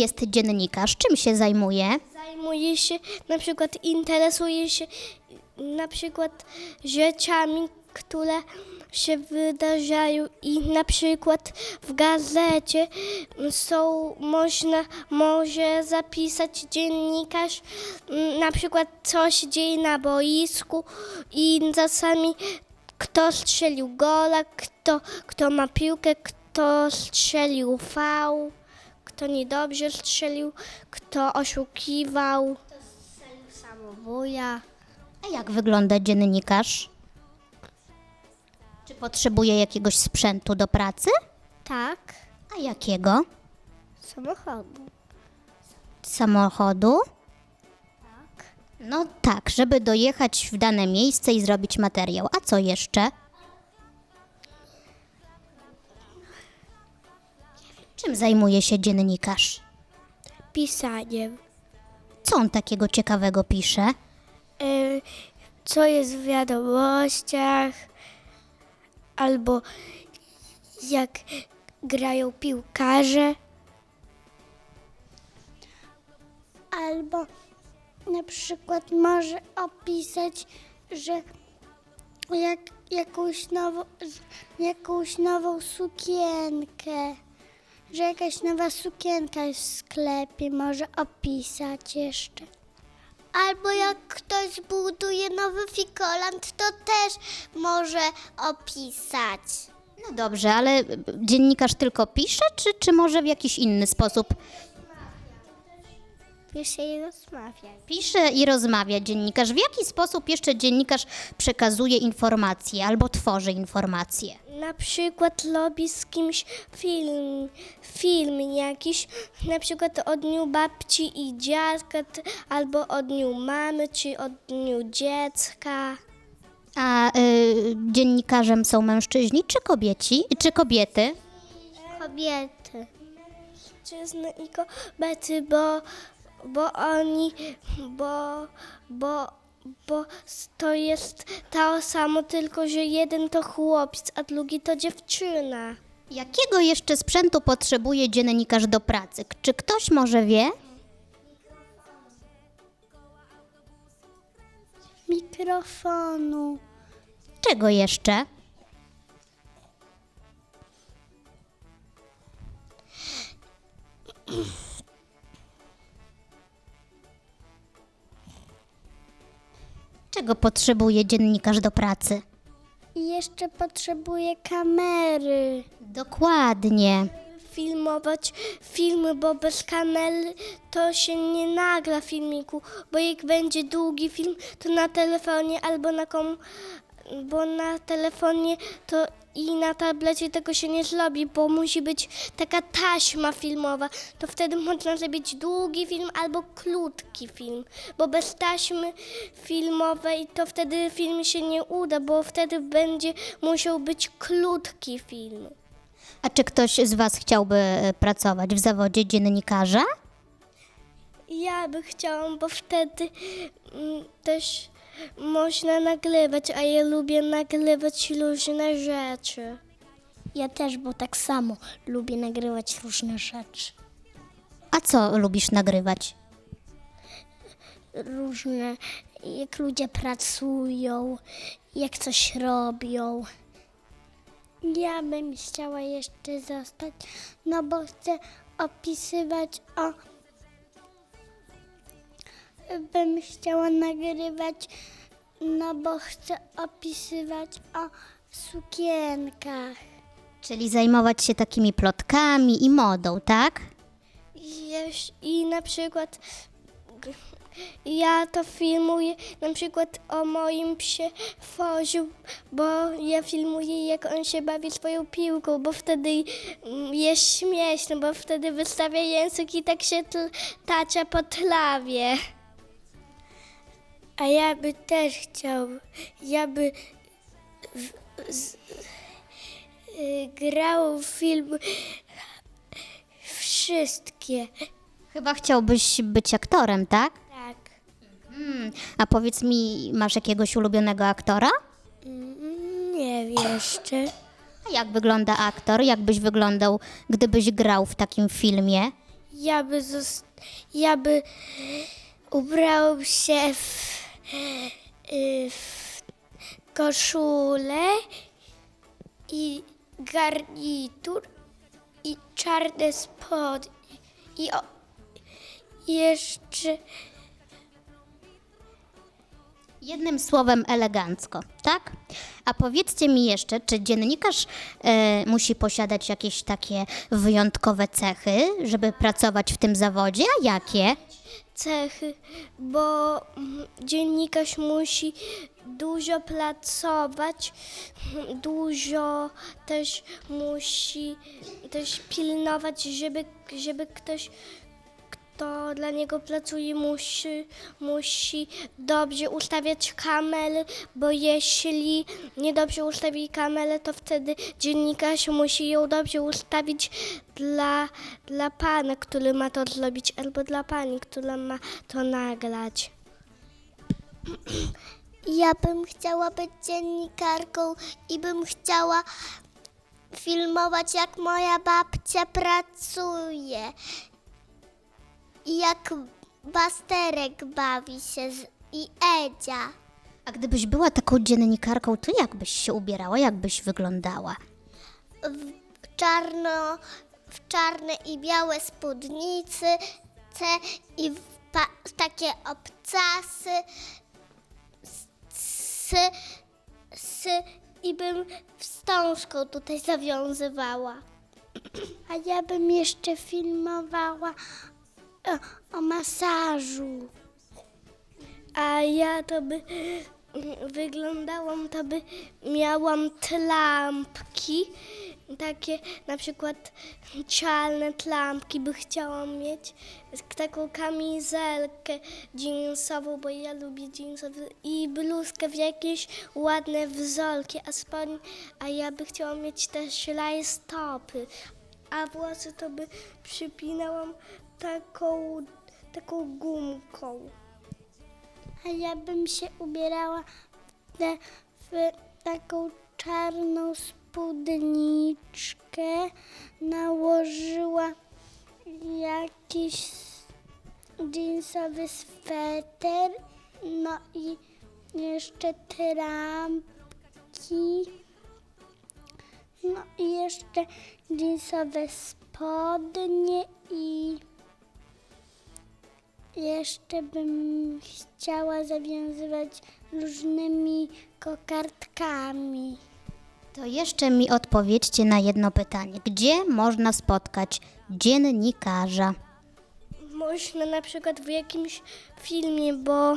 jest dziennikarz? Czym się zajmuje? Zajmuje się, na przykład interesuje się na przykład rzeczami, które się wydarzają i na przykład w gazecie są, można, może zapisać dziennikarz mm, na przykład co się dzieje na boisku i czasami kto strzelił gola, kto, kto ma piłkę, kto strzelił fał, kto niedobrze strzelił, kto oszukiwał. Kto strzelił samobuja. A jak wygląda dziennikarz? Czy potrzebuje jakiegoś sprzętu do pracy? Tak, A jakiego? samochodu. Samochodu? No tak, żeby dojechać w dane miejsce i zrobić materiał. A co jeszcze? Czym zajmuje się dziennikarz? Pisaniem. Co on takiego ciekawego pisze? Y, co jest w wiadomościach, albo jak grają piłkarze. Albo na przykład może opisać, że jak, jakąś, nową, jakąś nową sukienkę, że jakaś nowa sukienka jest w sklepie, może opisać jeszcze. Albo jak ktoś buduje nowy fikolant, to też może opisać. No dobrze, ale dziennikarz tylko pisze, czy, czy może w jakiś inny sposób? Pisze i rozmawia. Pisze i rozmawia dziennikarz. W jaki sposób jeszcze dziennikarz przekazuje informacje albo tworzy informacje? Na przykład robi z kimś film, film jakiś, na przykład o dniu babci i dziadka, albo o dniu mamy, czy o dniu dziecka. A y, dziennikarzem są mężczyźni czy kobieci? Czy kobiety? Kobiety. Mężczyzny i kobiety, bo, bo oni, bo, bo, bo to jest to samo, tylko że jeden to chłopiec, a drugi to dziewczyna. Jakiego jeszcze sprzętu potrzebuje dziennikarz do pracy? Czy ktoś może wie? Mikrofonu. Czego jeszcze? Czego potrzebuje dziennikarz do pracy? I jeszcze potrzebuje kamery. Dokładnie. filmować filmy, bo bez kamery to się nie nagra filmiku, bo jak będzie długi film, to na telefonie albo na kom, bo na telefonie to i na tablecie tego się nie zrobi, bo musi być taka taśma filmowa. To wtedy można zrobić długi film albo krótki film, bo bez taśmy filmowej to wtedy film się nie uda, bo wtedy będzie musiał być krótki film. A czy ktoś z Was chciałby e, pracować w zawodzie dziennikarza? Ja by chciałam, bo wtedy mm, też można nagrywać, a ja lubię nagrywać różne rzeczy. Ja też, bo tak samo lubię nagrywać różne rzeczy. A co lubisz nagrywać? Różne, jak ludzie pracują, jak coś robią. Ja bym chciała jeszcze zostać, no bo chcę opisywać o. Bym chciała nagrywać, no bo chcę opisywać o sukienkach. Czyli zajmować się takimi plotkami i modą, tak? I, jeż- I na przykład g- ja to filmuję na przykład o moim psie Foziu, bo ja filmuję jak on się bawi swoją piłką, bo wtedy mm, jest śmieszny, bo wtedy wystawia język i tak się tl- tacza po trawie. A ja by też chciał, ja by w, z, y, grał w film wszystkie. Chyba chciałbyś być aktorem, tak? Tak. Hmm. A powiedz mi, masz jakiegoś ulubionego aktora? Mm, Nie wiem jeszcze. A jak wygląda aktor? Jak byś wyglądał, gdybyś grał w takim filmie? ja by, ja by ubrał się w koszulę i garnitur i czarne spodnie i o, jeszcze Jednym słowem elegancko, tak? A powiedzcie mi jeszcze, czy dziennikarz e, musi posiadać jakieś takie wyjątkowe cechy, żeby pracować w tym zawodzie? A jakie? Cechy, bo mm, dziennikarz musi dużo pracować, dużo też musi też pilnować, żeby, żeby ktoś, kto dla niego pracuje, musi, musi dobrze ustawiać kamery, bo jeśli niedobrze ustawi kamerę, to wtedy dziennikarz musi ją dobrze ustawić dla, dla pana, który ma to zrobić, albo dla pani, która ma to nagrać. Ja bym chciała być dziennikarką i bym chciała filmować, jak moja babcia pracuje i jak Basterek bawi się z, i Edzia. A gdybyś była taką dziennikarką, to jak byś się ubierała, jak byś wyglądała? w czarno, w czarne i białe spódnicy ce, i w, pa, takie obcasy s, s, i bym wstążką tutaj zawiązywała. A ja bym jeszcze filmowała o, masażu. A ja to by wyglądałam, to by miałam lampki, takie na przykład czarne lampki by chciałam mieć, taką kamizelkę jeansową, bo ja lubię jeansowe i bluzkę w jakieś ładne wzorki, a spodnie, a ja by chciała mieć też rajstopy, a włosy to by przypinałam taką, taką gumką. A ja bym się ubierała w, te, w taką czarną spódniczkę, nałożyła jakiś jeansowy sweter, no i jeszcze trampki, no i jeszcze jeansowe spodnie i jeszcze bym chciała zawiązywać różnymi kokardkami. To jeszcze mi odpowiedzcie na jedno pytanie. Gdzie można spotkać dziennikarza? Można na przykład w jakimś filmie, bo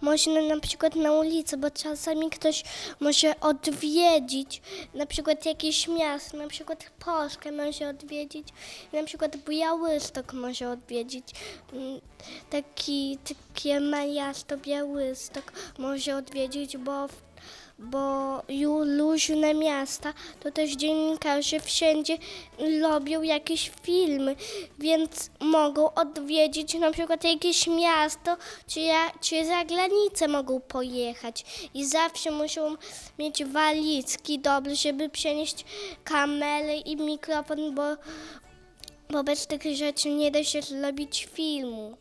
można na przykład na ulicy, bo czasami ktoś może odwiedzić na przykład jakieś miasto, na przykład Polskę może odwiedzić, na przykład Białystok może odwiedzić. Mm, Taki, takie miasto Białystok może odwiedzić, bo w bo luźne miasta, to też dziennikarze wszędzie robią jakieś filmy, więc mogą odwiedzić na przykład jakieś miasto, czy, ja, czy za granicę mogą pojechać i zawsze muszą mieć walizki dobre, żeby przenieść kamerę i mikrofon, bo, bez tych rzeczy nie da się zrobić filmu.